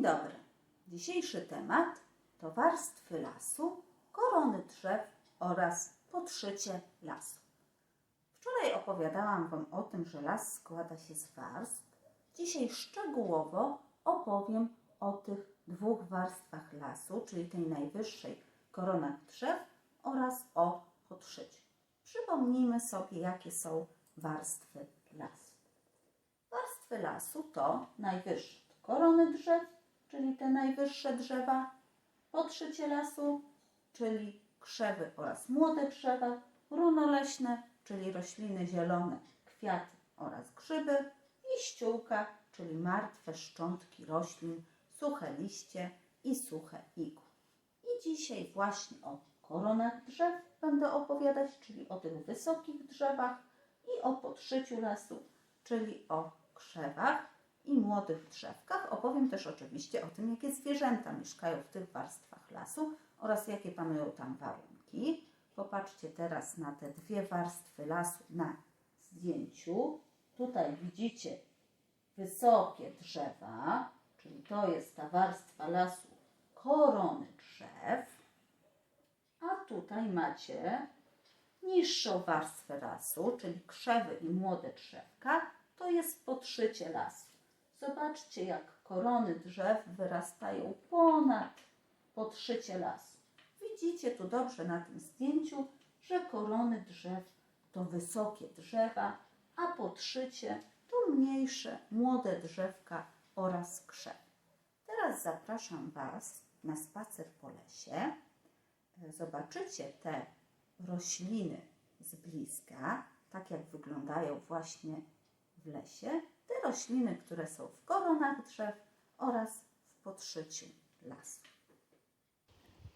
Dzień dobry. Dzisiejszy temat to warstwy lasu, korony drzew oraz podszycie lasu. Wczoraj opowiadałam Wam o tym, że las składa się z warstw. Dzisiaj szczegółowo opowiem o tych dwóch warstwach lasu, czyli tej najwyższej koronach drzew oraz o podszyciu. Przypomnijmy sobie, jakie są warstwy lasu. Warstwy lasu to najwyższe korony drzew, czyli te najwyższe drzewa, podszycie lasu, czyli krzewy oraz młode drzewa, runoleśne, czyli rośliny zielone, kwiaty oraz grzyby i ściółka, czyli martwe szczątki roślin, suche liście i suche igły. I dzisiaj właśnie o koronach drzew będę opowiadać, czyli o tych wysokich drzewach i o podszyciu lasu, czyli o krzewach i młodych drzewkach. Opowiem też oczywiście o tym, jakie zwierzęta mieszkają w tych warstwach lasu oraz jakie panują tam warunki. Popatrzcie teraz na te dwie warstwy lasu na zdjęciu. Tutaj widzicie wysokie drzewa, czyli to jest ta warstwa lasu korony drzew. A tutaj macie niższą warstwę lasu, czyli krzewy i młode drzewka, to jest podszycie lasu. Zobaczcie, jak korony drzew wyrastają ponad podszycie lasu. Widzicie tu dobrze na tym zdjęciu, że korony drzew to wysokie drzewa, a podszycie to mniejsze, młode drzewka oraz krzew. Teraz zapraszam Was na spacer po lesie. Zobaczycie te rośliny z bliska, tak jak wyglądają właśnie w lesie. Te rośliny, które są w koronach drzew oraz w podszyciu lasu.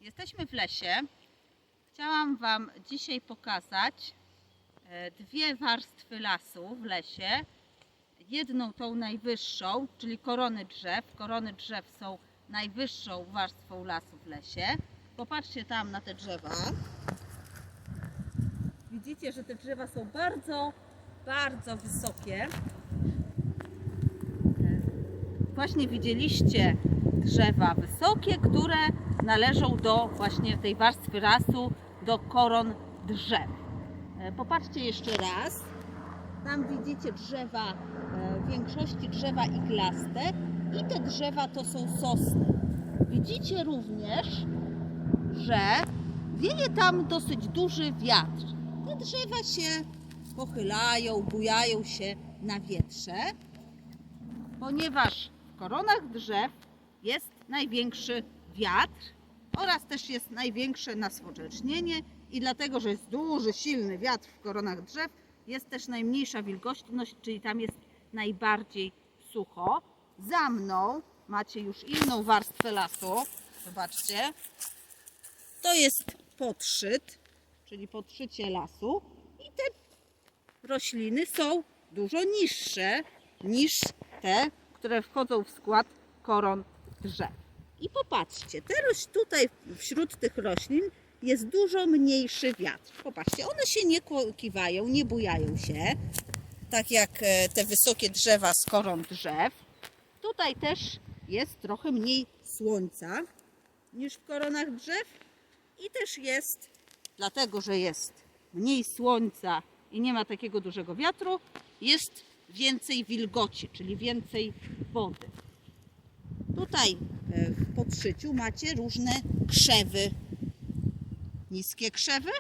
Jesteśmy w lesie. Chciałam Wam dzisiaj pokazać e, dwie warstwy lasu w lesie. Jedną tą najwyższą, czyli korony drzew. Korony drzew są najwyższą warstwą lasu w lesie. Popatrzcie tam na te drzewa. Widzicie, że te drzewa są bardzo, bardzo wysokie. Właśnie widzieliście drzewa wysokie, które należą do właśnie tej warstwy lasu, do koron drzew. E, Popatrzcie jeszcze raz. Tam widzicie drzewa, e, w większości drzewa iglaste i te drzewa to są sosny. Widzicie również, że wieje tam dosyć duży wiatr. Te drzewa się pochylają, bujają się na wietrze, ponieważ koronach drzew jest największy wiatr oraz też jest największe nasłoczecznienie i dlatego, że jest duży, silny wiatr w koronach drzew, jest też najmniejsza wilgotność, czyli tam jest najbardziej sucho. Za mną macie już inną warstwę lasu. Zobaczcie. To jest podszyt, czyli podszycie lasu i te rośliny są dużo niższe niż te, które wchodzą w skład koron drzew. I popatrzcie, teraz tutaj wśród tych roślin jest dużo mniejszy wiatr. Popatrzcie, one się nie kiwają, nie bujają się, tak jak e, te wysokie drzewa z koron drzew. Tutaj też jest trochę mniej słońca niż w koronach drzew i też jest, dlatego że jest mniej słońca i nie ma takiego dużego wiatru, jest więcej wilgoci, czyli więcej wody. Tutaj e, w podszyciu macie różne krzewy, niskie krzewy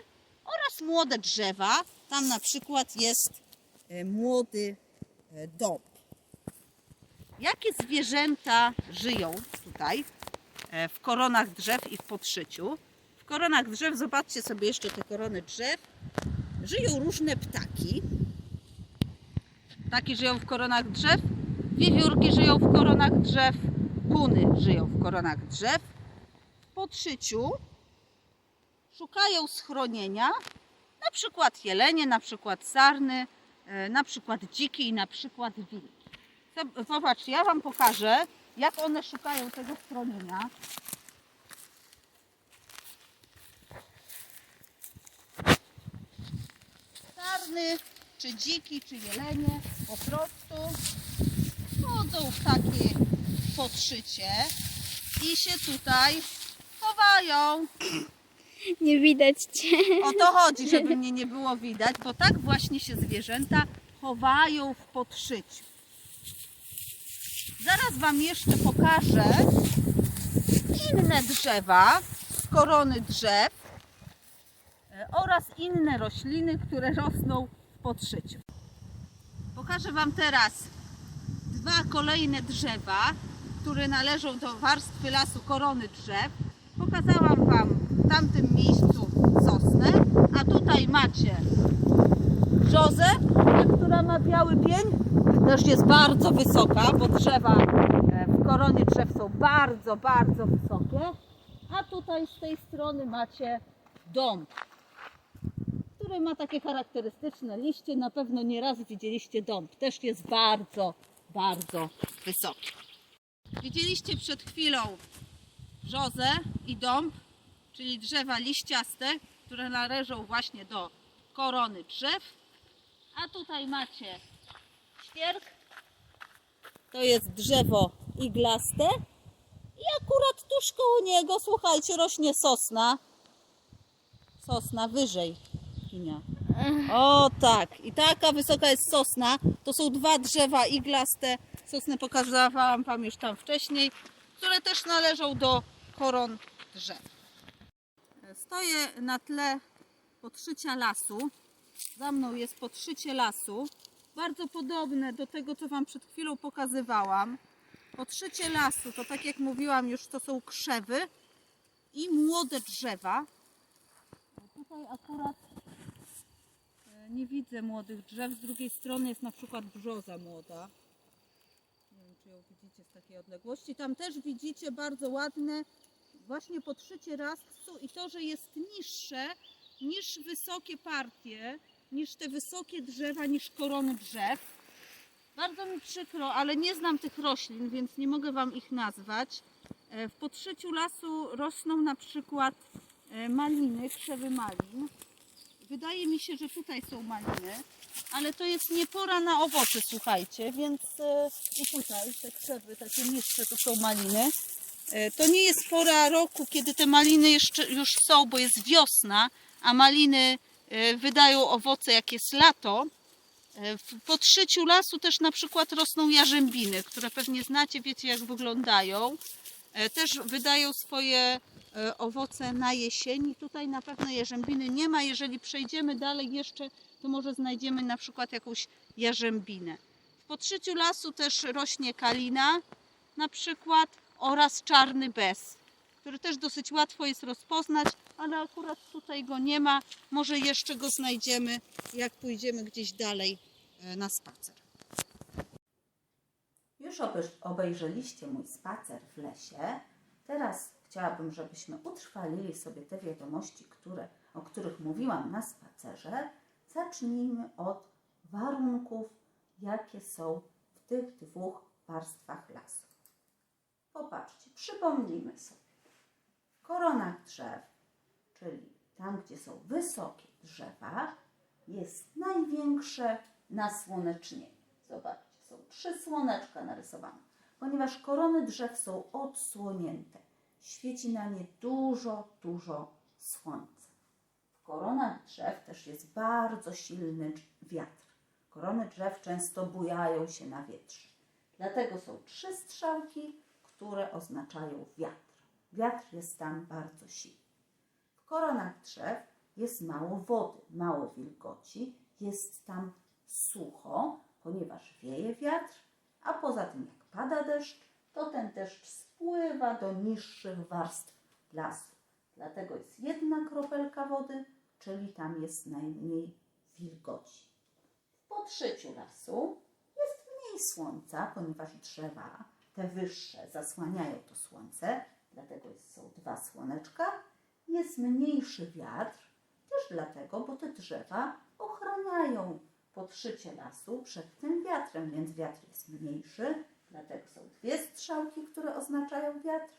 oraz młode drzewa. Tam na przykład jest e, młody e, dąb. Jakie zwierzęta żyją tutaj w koronach drzew i w podszyciu? W koronach drzew, zobaczcie sobie jeszcze te korony drzew, żyją różne ptaki. Ptaki żyją w koronach drzew, wiewiórki żyją w koronach drzew, kuny żyją w koronach drzew. W podszyciu szukają schronienia, na przykład jelenie, na przykład sarny, e, na przykład dziki i na przykład wilki. Zob- Zobaczcie, ja Wam pokażę, jak one szukają tego schronienia. Sarny, czy dziki, czy jelenie po prostu chodzą w takie podszycie i się tutaj chowają. Nie widać cię. O to chodzi, żeby mnie nie było widać, bo tak właśnie się zwierzęta chowają w podszyciu. Zaraz Wam jeszcze pokażę inne drzewa, korony drzew e, oraz inne rośliny, które rosną w podszyciu. Pokażę Wam teraz dwa kolejne drzewa, które należą do warstwy lasu korony drzew. Pokazałam Wam w tamtym miejscu sosnę, a tutaj macie brzozę, która ma biały pień. Też jest bardzo wysoka, bo drzewa e, w koronie drzew są bardzo, bardzo wysokie. A tutaj z tej strony macie dąb, ma takie charakterystyczne liście. Na pewno nieraz widzieliście dąb. Też jest bardzo, bardzo wysoki. Widzieliście przed chwilą brzozę i dąb, czyli drzewa liściaste, które należą właśnie do korony drzew. A tutaj macie świerk. To jest drzewo iglaste. I akurat tuż koło niego, słuchajcie, rośnie sosna. Sosna wyżej. Kinia. O tak, i taka wysoka jest sosna. To są dwa drzewa iglaste. Sosnę pokazywałam Wam już tam wcześniej, które też należą do koron drzew. Stoję na tle podszycia lasu. Za mną jest podszycie lasu. Bardzo podobne do tego, co Wam przed chwilą pokazywałam. Podszycie lasu to, tak jak mówiłam już, to są krzewy i młode drzewa. Tutaj akurat nie widzę młodych drzew. Z drugiej strony jest na przykład brzoza młoda. Nie wiem, czy ją widzicie z takiej odległości. Tam też widzicie bardzo ładne właśnie podszycie lasu i to, że jest niższe niż wysokie partie, niż te wysokie drzewa, niż korony drzew. Bardzo mi przykro, ale nie znam tych roślin, więc nie mogę Wam ich nazwać. E, W podszyciu lasu rosną na przykład e, maliny, krzewy malin. Wydaje mi się, że tutaj są maliny, ale to jest nie pora na owoce, słuchajcie, więc e, i tutaj te krzewy takie niższe to są maliny. E, To nie jest pora roku, kiedy te maliny jeszcze już są, bo jest wiosna, a maliny e, wydają owoce jak jest lato. W podszyciu lasu też na przykład rosną jarzębiny, które pewnie znacie, wiecie jak wyglądają. Też wydają swoje owoce na jesień i tutaj na pewno jarzębiny nie ma. Jeżeli przejdziemy dalej jeszcze, to może znajdziemy na przykład jakąś jarzębinę. W podszyciu lasu też rośnie kalina na przykład oraz czarny bez, który też dosyć łatwo jest rozpoznać, ale akurat tutaj go nie ma. Może jeszcze go znajdziemy, jak pójdziemy gdzieś dalej e, na spacer. Już obejrz- obejrzeliście mój spacer w lesie. Teraz chciałabym, żebyśmy utrwalili sobie te wiadomości, które, o których mówiłam na spacerze. Zacznijmy od warunków, jakie są w tych dwóch warstwach lasu. Popatrzcie, przypomnijmy sobie. W koronach drzew, czyli tam, gdzie są wysokie drzewa, jest największe nasłonecznienie. Zobaczcie, są trzy słoneczka narysowane, ponieważ korony drzew są odsłonięte. Świeci na nie dużo, dużo słońca. W koronach drzew też jest bardzo silny wiatr. Korony drzew często bujają się na wietrze. Dlatego są trzy strzałki, które oznaczają wiatr. Wiatr jest tam bardzo silny. W koronach drzew jest mało wody, mało wilgoci, jest tam sucho, ponieważ wieje wiatr, a poza tym jak pada deszcz, to ten deszcz spływa do niższych warstw lasu. Dlatego jest jedna kropelka wody, czyli tam jest najmniej wilgoci. W podszyciu lasu jest mniej słońca, ponieważ drzewa, te wyższe, zasłaniają to słońce, dlatego są dwa słoneczka. Jest mniejszy wiatr, też dlatego, bo te drzewa ochraniają podszycie lasu przed tym wiatrem, więc wiatr jest mniejszy, dlatego są dwie strzałki, które oznaczają wiatr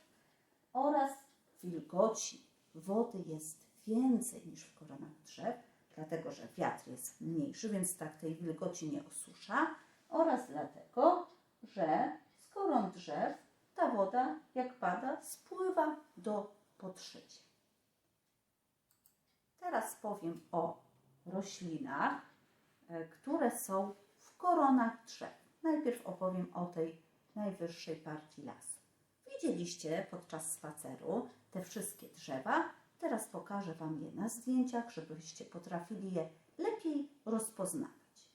oraz wilgoci. Wody jest więcej niż w koronach drzew, dlatego że wiatr jest mniejszy, więc tak tej wilgoci nie osusza oraz dlatego, że z koron drzew ta woda, jak pada, spływa do podszycia. Teraz powiem o roślinach, e, które są w koronach drzew. Najpierw opowiem o tej najwyższej partii lasu. Widzieliście podczas spaceru te wszystkie drzewa. Teraz pokażę Wam je na zdjęciach, żebyście potrafili je lepiej rozpoznawać.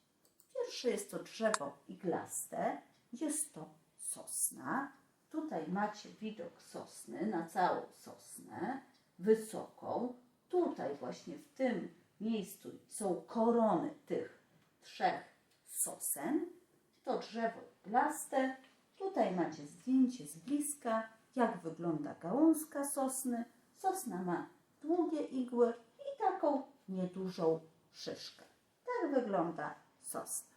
Pierwsze jest to drzewo iglaste. Jest to sosna. Tutaj macie widok sosny na całą sosnę, wysoką. Tutaj właśnie w tym miejscu są korony tych trzech sosen. To drzewo iglaste. Tutaj macie zdjęcie z bliska, jak wygląda gałązka sosny. Sosna ma długie igły i taką niedużą szyszkę. Tak wygląda sosna.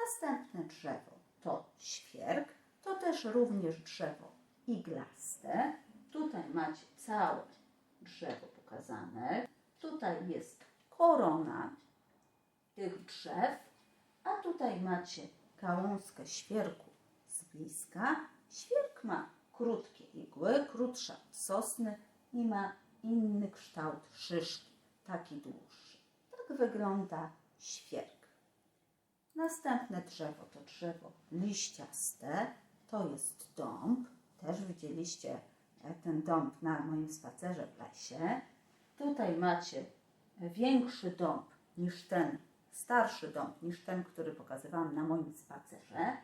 Następne drzewo to świerk. To też również drzewo iglaste. Tutaj macie całe drzewo pokazane. Tutaj jest korona tych drzew, a tutaj macie gałązkę świerku bliska. Świerk ma krótkie igły, krótsza od sosny i ma inny kształt szyszki, taki dłuższy. Tak wygląda świerk. Następne drzewo to drzewo liściaste, to jest dąb. Też widzieliście e, ten dąb na moim spacerze w lesie. Tutaj macie większy dąb niż ten, starszy dąb niż ten, który pokazywałam na moim spacerze.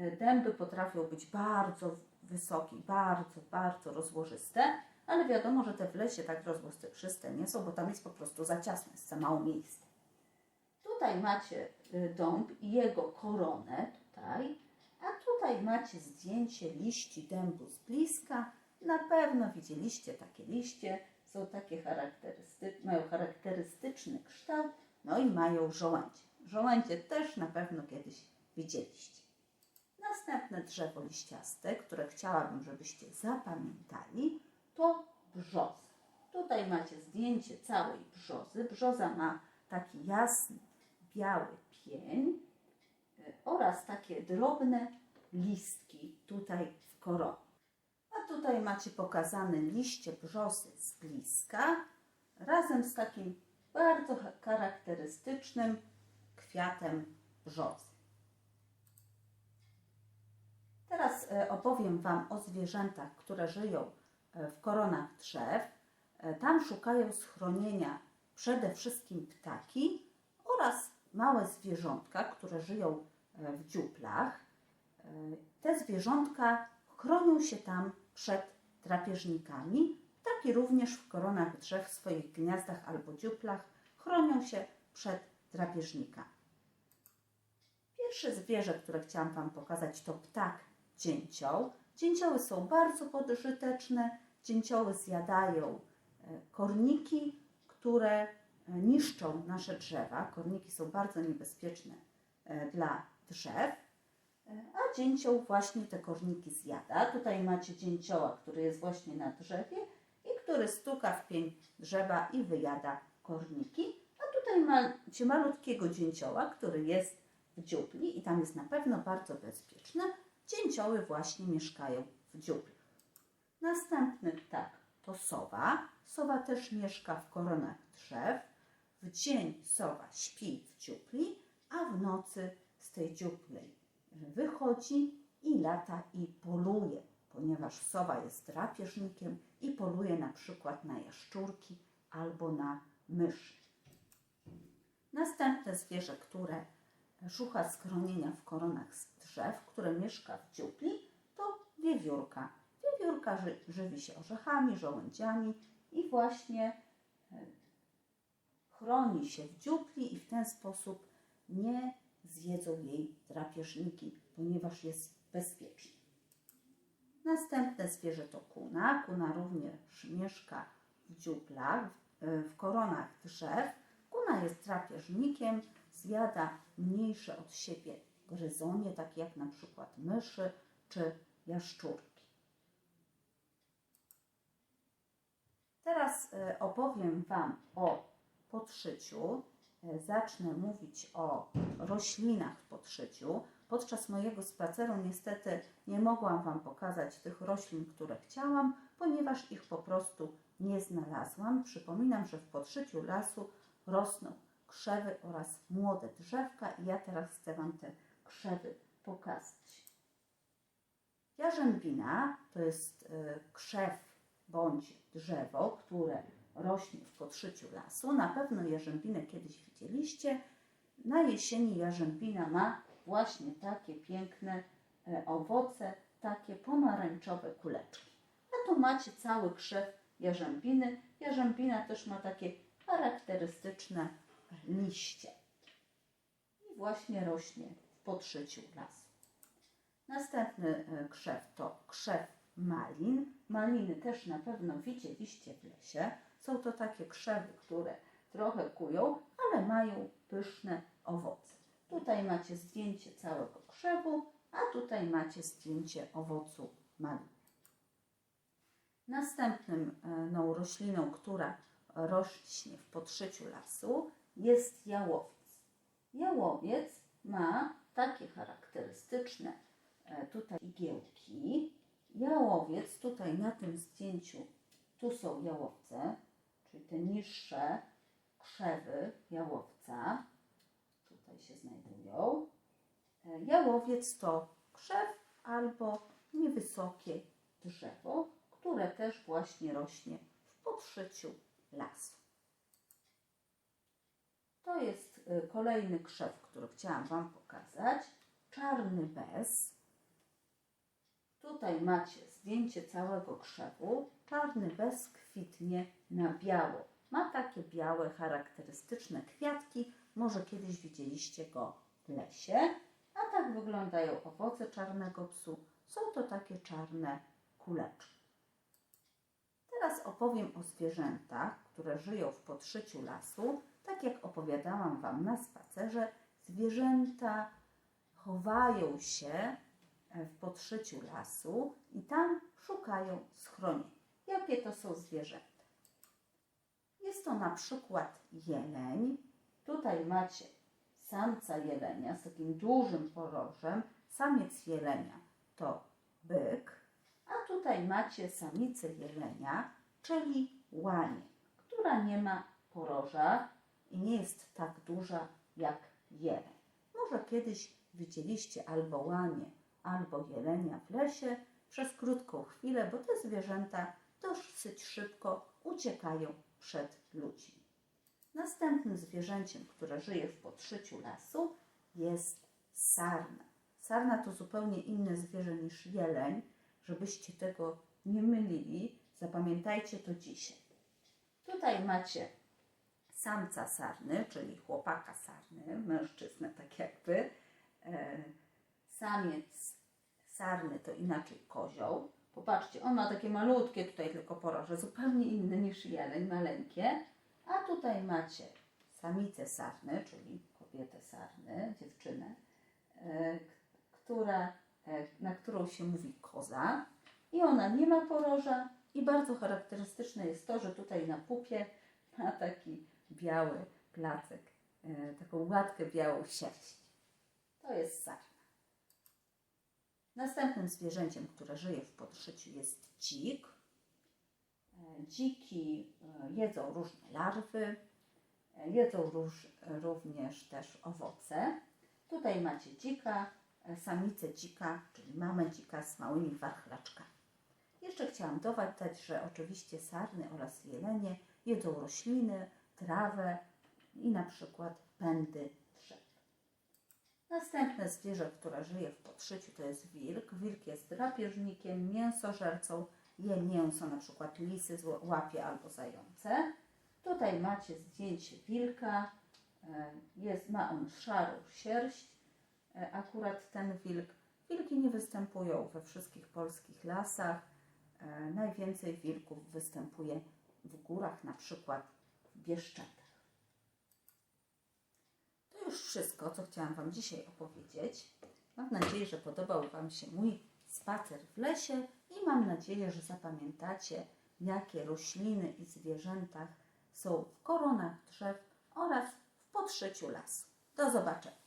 E, Dęby potrafią być bardzo wysokie, bardzo, bardzo rozłożyste, ale wiadomo, że te w lesie tak rozłożyste nie są, bo tam jest po prostu za ciasno, jest za mało miejsca. Tutaj macie y, dąb i jego koronę tutaj, a tutaj macie zdjęcie liści dębu z bliska. Na pewno widzieliście takie liście, są takie charakterystyczne, mają charakterystyczny kształt, no i mają żołędzie. Żołędzie też na pewno kiedyś widzieliście. Następne drzewo liściaste, które chciałabym, żebyście zapamiętali, to brzoza. Tutaj macie zdjęcie całej brzozy. Brzoza ma taki jasny, biały pień y, oraz takie drobne listki tutaj w koronie. A tutaj macie pokazane liście brzozy z bliska razem z takim bardzo cha- charakterystycznym kwiatem brzozy. Teraz e, opowiem Wam o zwierzętach, które żyją e, w koronach drzew. E, Tam szukają schronienia przede wszystkim ptaki oraz małe zwierzątka, które żyją w dziuplach. Te zwierzątka chronią się tam przed drapieżnikami. Ptaki również w koronach drzew w swoich gniazdach albo dziuplach chronią się przed drapieżnikami. Pierwsze zwierzę, które chciałam Wam pokazać, to ptak dzięcioł. Dzięcioły są bardzo pożyteczne. Dzięcioły zjadają e, korniki, które e, niszczą nasze drzewa. Korniki są bardzo niebezpieczne e, dla drzew, a dzięcioł właśnie te korniki zjada. Tutaj macie dzięcioła, który jest właśnie na drzewie i który stuka w pień drzewa i wyjada korniki. A tutaj macie malutkiego dzięcioła, który jest w dziupli i tam jest na pewno bardzo bezpieczne. Dzięcioły właśnie mieszkają w dziuplach. Następny ptak to sowa. Sowa też mieszka w koronach drzew. W dzień sowa śpi w dziupli, a w nocy z tej dziupli wychodzi i lata i poluje, ponieważ sowa jest drapieżnikiem i poluje na przykład na jaszczurki albo na myszy. Następne zwierzę, które szuka schronienia w koronach z drzew, które mieszka w dziupli, to wiewiórka. Wiewiórka ży, żywi się orzechami, żołędziami i właśnie e, chroni się w dziupli i w ten sposób nie zjedzą jej drapieżniki, ponieważ jest bezpieczna. Następne zwierzę to kuna. Kuna również mieszka w dziuplach, w- w koronach drzew. Kuna jest drapieżnikiem, zjada mniejsze od siebie gryzonie, takie jak na przykład myszy czy jaszczurki. Teraz e, opowiem Wam o podszyciu. E, Zacznę mówić o roślinach w podszyciu. podczas mojego spaceru niestety nie mogłam Wam pokazać tych roślin, które chciałam, ponieważ ich po prostu nie znalazłam. Przypominam, że w podszyciu lasu rosną krzewy oraz młode drzewka i ja teraz chcę Wam te krzewy pokazać. Jarzębina to jest y, krzew bądź drzewo, które rośnie w podszyciu lasu. Na pewno jarzębinę kiedyś widzieliście. Na jesieni jarzębina ma właśnie takie piękne e, owoce, takie pomarańczowe kuleczki. A tu macie cały krzew jarzębiny. Jarzębina też ma takie charakterystyczne liście. I właśnie rośnie w podszyciu lasu. Następny e, krzew to krzew malin. Maliny też na pewno widzieliście w lesie. Są to takie krzewy, które trochę kują, ale mają pyszne owoce. Tutaj macie zdjęcie całego krzewu, a tutaj macie zdjęcie owocu malin. Następnym e, rośliną, która rośnie w podszyciu lasu jest jałowiec. Jałowiec ma takie charakterystyczne e, tutaj igiełki. Jałowiec tutaj na tym zdjęciu, tu są jałowce, czyli te niższe krzewy jałowca. Tutaj się znajdują. E, Jałowiec to krzew albo niewysokie drzewo, które też właśnie rośnie w podszyciu lasu. To jest y, kolejny krzew, który chciałam Wam pokazać. Czarny bez. Tutaj macie zdjęcie całego krzewu. Czarny bez kwitnie na biało. Ma takie białe, charakterystyczne kwiatki. Może kiedyś widzieliście go w lesie. A tak wyglądają owoce czarnego psu. Są to takie czarne kuleczki. Teraz opowiem o zwierzętach, które żyją w podszyciu lasu. Tak jak opowiadałam Wam na spacerze, zwierzęta chowają się w podszyciu lasu i tam szukają schronienia. Jakie to są zwierzęta? Jest to na przykład jeleń. Tutaj macie samca jelenia z takim dużym porożem. Samiec jelenia to byk. A tutaj macie samicę jelenia, czyli łanię, która nie ma poroża i nie jest tak duża jak jeleń. Może kiedyś widzieliście albo łanię, albo jelenia w lesie przez krótką chwilę, bo te zwierzęta dosyć szybko uciekają przed ludźmi. Następnym zwierzęciem, które żyje w podszyciu lasu jest sarna. Sarna to zupełnie inne zwierzę niż jeleń, żebyście tego nie mylili. Zapamiętajcie to dzisiaj. Tutaj macie samca sarny, czyli chłopaka sarny, mężczyznę tak jakby. E, Samiec sarny to inaczej kozioł. Popatrzcie, on ma takie malutkie tutaj tylko poroże, zupełnie inne niż jeleń, maleńkie. A tutaj macie samicę sarny, czyli kobietę sarny, dziewczynę, e, która, e, na którą się mówi koza. I ona nie ma poroża i bardzo charakterystyczne jest to, że tutaj na pupie ma taki biały placek, e, taką łatkę białą sierść. To jest sarna. Następnym zwierzęciem, które żyje w podszyciu jest dzik. E, Dziki e, jedzą różne larwy, jedzą róż, również też owoce. Tutaj macie dzika, samicę dzika, czyli mamę dzika z małymi warchlaczkami. Jeszcze chciałam dodać, że oczywiście sarny oraz jelenie jedzą rośliny, trawę i na przykład pędy drzew. Następne zwierzę, które żyje w podszyciu, to jest wilk. Wilk jest drapieżnikiem, mięsożercą, je mięso, na przykład lisy łapie albo zające. Tutaj macie zdjęcie wilka. E, Jest, ma on szarą sierść. E, Akurat ten wilk. Wilki nie występują we wszystkich polskich lasach. E, Najwięcej wilków występuje w górach, na przykład Bieszczadach. To już wszystko, co chciałam Wam dzisiaj opowiedzieć. Mam nadzieję, że podobał Wam się mój spacer w lesie i mam nadzieję, że zapamiętacie, jakie rośliny i zwierzęta są w koronach drzew oraz w podszyciu lasu. Do zobaczenia.